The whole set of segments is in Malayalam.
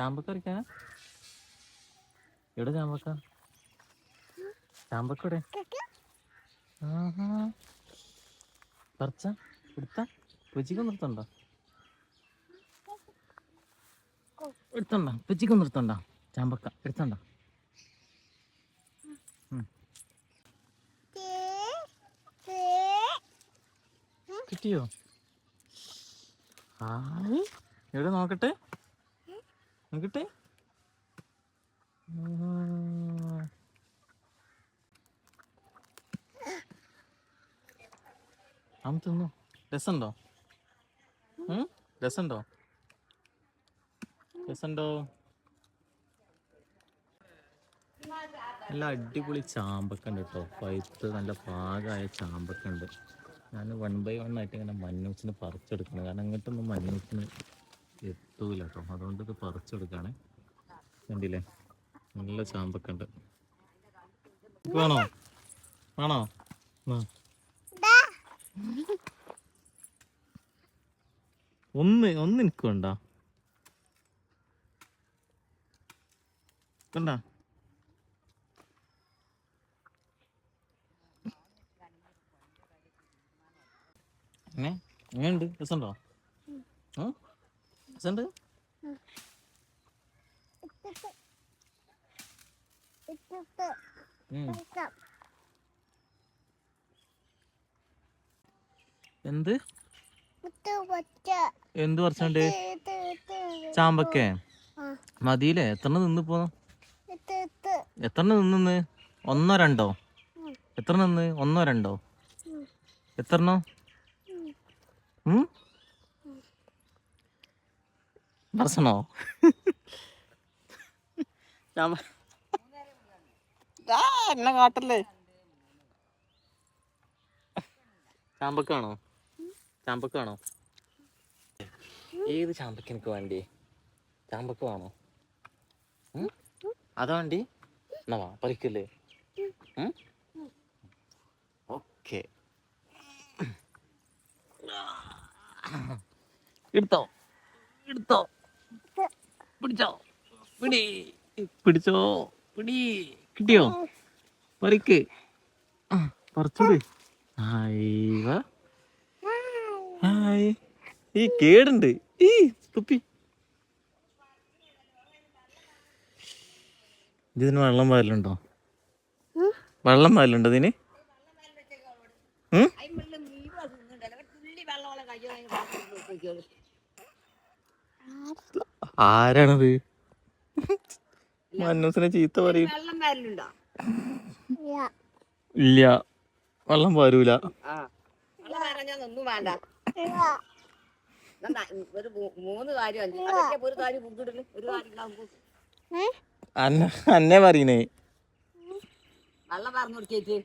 ചാമ്പക്ക പറിക്കാനാ? എവിടെ ചാമ്പക്ക? ചാമ്പക്ക ഇവിടെ. പറിച്ച? എടുത്ത? ഉപ്പച്ചിക്ക് നിർത്തണ്ടോ? എടുത്തണ്ട. ഉപ്പച്ചിക്ക് നിർത്തണ്ട. ചാമ്പക്ക. എടുത്തണ്ട. കിട്ടിയോ? ആ എവിടെ നോക്കട്ടെ? നോക്കട്ടെ. അമ്മ തിന്നു? രസമുണ്ടോ? രസമുണ്ടോ? രസമുണ്ടോ? നല്ല അടിപൊളി ചാമ്പക്ക ഉണ്ട് കേട്ടോ. പഴുത്ത് നല്ല പാകമായ ചാമ്പക്ക ഉണ്ട് ഞാൻ വൺ ബൈ വൺ ആയിട്ട് ഇങ്ങനെ മഞ്ഞൂസിന് പറിച്ചെടുക്കണം. കാരണം അങ്ങോട്ടൊന്നും മഞ്ഞൂസിന് എത്തൂല കേട്ടോ. അതുകൊണ്ട് ഇത് പറിച്ചെടുക്കാണേ. കണ്ടില്ലേ? നല്ല ചാമ്പക്ക ഉണ്ട് വേണോ? ആണോ ആ. ഒന്ന് ഒന്ന് എനിക്ക് വേണ്ട. കണ്ട എങ്ങനെ എങ്ങനെയുണ്ട്? രസമുണ്ടോ? ഉം? രസമുണ്ട് ഉം. എന്ത്? എന്ത് പറിച്ചോണ്ട്? ചാമ്പക്കേ? മതിയില്ലേ? എത്ര നിന്ന് പോന്നു? എത്ര നിന്ന് ഒന്നോ രണ്ടോ? എത്ര നിന്ന്? ഒന്നോ രണ്ടോ? എത്രണ്ണോ? ഉം? ചാമ്പ ആ, എന്നെ കാട്ടല്ലേ ചാമ്പക്കാണോ ചാമ്പക്കാണോ ഏത് ചാമ്പക്ക് എനിക്ക് വേണ്ടി? ചാമ്പക്ക് വേണോ? അതാ വേണ്ടി? എന്നാ വാ പറിക്കല്ലേ. ഓക്കെ. എടുത്തോ. എടുത്തോ. പിടിച്ചോ. പിടി. പിടിച്ചോ. പിടി. കിട്ടിയോ? പറിക്ക്. വാ ഹായ്. ഈ കേടുണ്ട്. ഈ തുപ്പി. ഇതിന് വെള്ളം പാലുണ്ടോ വെള്ളം പാലുണ്ടോ ഇതിന്? ഉം? ആരാണത്? മന്നൂസിനെ ചീത്ത പറയും. ഇല്ല. വെള്ളം വരൂല. അന്ന അന്നെ പറയണേ. വെള്ളം പറഞ്ഞു കൊടുക്കേറ്റ്.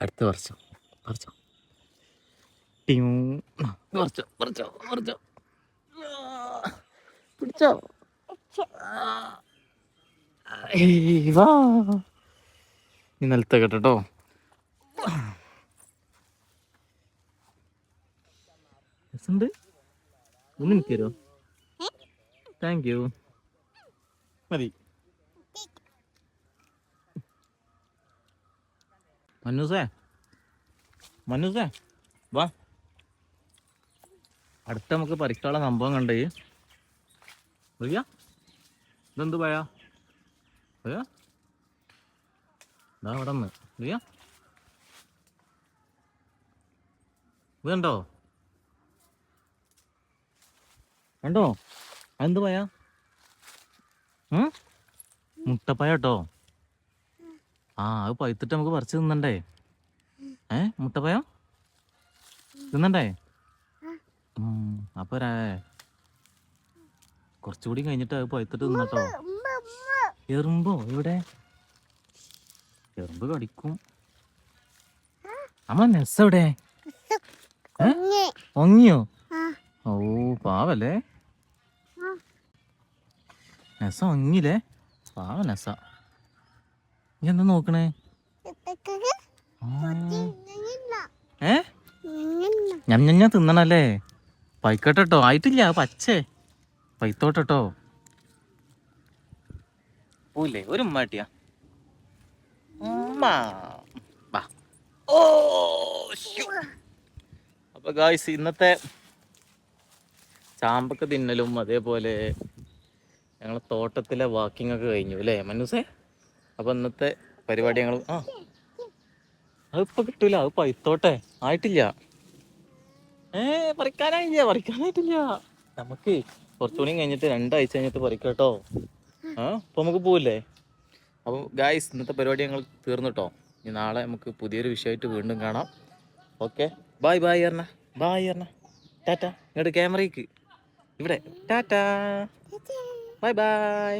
അടുത്ത പറിച്ചോ പറിച്ചോ. ആ, പറിച്ചോ പറിച്ചോ പറിച്ചോ പിടിച്ചോ. വാ നീ നിലത്തെ കേട്ടോ. രസമുണ്ട്. ഒന്ന് എനിക്ക് തരുമോ? താങ്ക് യു മതി. മന്നൂസേ മന്നൂസേ വാ. അടുത്ത നമുക്ക് പരിക്കാള സംഭവം കണ്ടേ. റിയ ഇതെന്ത് പയാ റിയ? ഇതാ അവിടെ നിന്ന്. റിയ? ഇത് കണ്ടോ? അതെന്ത് പയാ? മുട്ടപ്പയ കേട്ടോ. ആ അത് പഴുത്തിട്ട് നമുക്ക് പറിച്ചു തിന്നണ്ടേ. ഏ? മുട്ടപ്പയം തിന്നണ്ടേ? അപ്പൊ കുറച്ചുകൂടി കഴിഞ്ഞിട്ട് പോയിട്ട് പഴുത്തിട്ട് തിന്നട്ടോ. എറുമ്പോ ഇവിടെ? എറുമ്പ് കടിക്കും. അമ്മ നെസ് എവിടെ ഏ? ഒങ്ങിയോ ഓ പാവല്ലേ? നെസ ഒങ്ങില്ലേ? പാവ നെസ നീ എന്താ നോക്കണേ. ഞാൻ ഞാൻ തിന്നണല്ലേ? പൈക്കോട്ടോ ആയിട്ടില്ല പച്ചേ. പൈത്തോട്ടോ പൂല്ലേ ഒരു ഉമ്മാട്ടിയാ. അപ്പൊ ഗായ്സ് ഇന്നത്തെ ചാമ്പക്ക തിന്നലും അതേപോലെ ഞങ്ങളെ തോട്ടത്തിലെ വാക്കിംഗ് ഒക്കെ കഴിഞ്ഞു അല്ലേ മനുസേ അപ്പൊ ഇന്നത്തെ പരിപാടി ഞങ്ങൾ ആ. അതിപ്പോ കിട്ടൂല അത് പൈത്തോട്ടെ. ആയിട്ടില്ല. ഏ പറിക്കാനായില്ല പറിക്കാനായിട്ടില്ല. നമുക്ക് കുറച്ചുകൂടി കഴിഞ്ഞിട്ട് രണ്ടാഴ്ച കഴിഞ്ഞിട്ട് പറിക്കട്ടോ ആ അപ്പൊ നമുക്ക് പോവില്ലേ അപ്പോൾ ഗായ്സ് ഇന്നത്തെ പരിപാടി ഞങ്ങൾ തീർന്നു കേട്ടോ. ഇനി നാളെ നമുക്ക് പുതിയൊരു വിഷയമായിട്ട് വീണ്ടും കാണാം. ഓക്കെ ബായ് ബായ് എറണ ബായ് എറണ ടാറ്റ ഇങ്ങോട്ട് ക്യാമറയ്ക്ക് ഇവിടെ. Tata bye bye